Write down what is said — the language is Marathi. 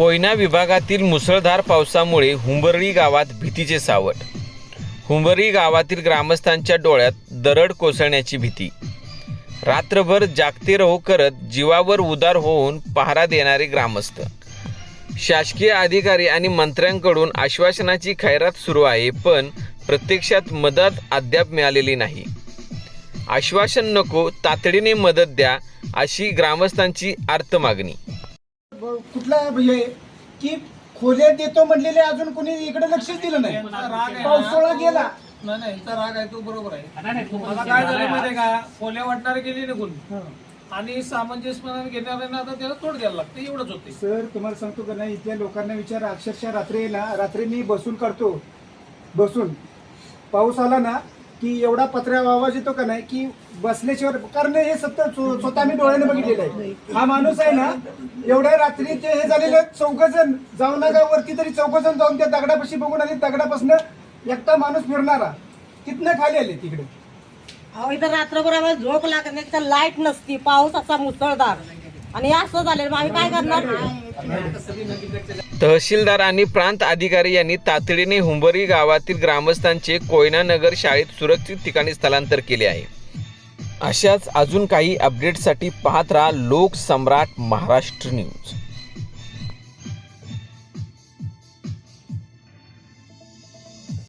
कोयना विभागातील मुसळधार पावसामुळे हुंबरळी गावात भीतीचे सावट. हुंबरळी गावातील ग्रामस्थांच्या डोळ्यात दरड कोसळण्याची भीती. रात्रभर जागते रहो करत जीवावर उदार होऊन पहारा देणारे ग्रामस्थ. शासकीय अधिकारी आणि मंत्र्यांकडून आश्वासनाची खैरात सुरू आहे पण प्रत्यक्षात मदत अद्याप मिळालेली नाही. आश्वासन नको तातडीने मदत द्या अशी ग्रामस्थांची अर्थ मागणी ब- कुठला हे की खोल्या देतो म्हणलेले अजून कोणी इकडे लक्षच दिलं नाही. पावसाळा गेला. नाही नाही राग आहे तो बरोबर आहे. मला काय झालं माहितीये का? खोल्या वाटणारे गेली निघून. आणि सामंजस्यपणाने घेणाऱ्यांना आता त्याला तोड द्यायला लागते एवढंच होते सर तुम्हाला सांगतो का नाही इथल्या लोकांना विचार. अक्षरशः रात्री ना रात्री मी बसून करतो. बसून. पाऊस आला ना की एवढा पत्र्या आवाज येतो का नाही की बसल्याशिवाय कारण हे सत्य स्वतः मी डोळ्याने बघितलेलं आहे. हा माणूस आहे ना एवढ्या रात्री ते हे झालेलं चौघ जण जाऊ वरती तरी चौघ जण जाऊन त्या दगडापाशी बघून आले दगडापासून एकटा माणूस फिरणारा तिथनं खाली आले तिकडे. अहो इथं रात्रभर आम्हाला झोप लागत नाही तर लाइट नसती पाऊस असा मुसळधार. आणि असं झालेलं मग आम्ही काय करणार? तहसीलदार आणि प्रांत अधिकारी यांनी तातडीने हुंबरी गावातील ग्रामस्थांचे कोयना नगर शाळेत सुरक्षित ठिकाणी स्थलांतर केले आहे. अशाच अजून काही अपडेटसाठी पाहत राहा लोकसम्राट महाराष्ट्र न्यूज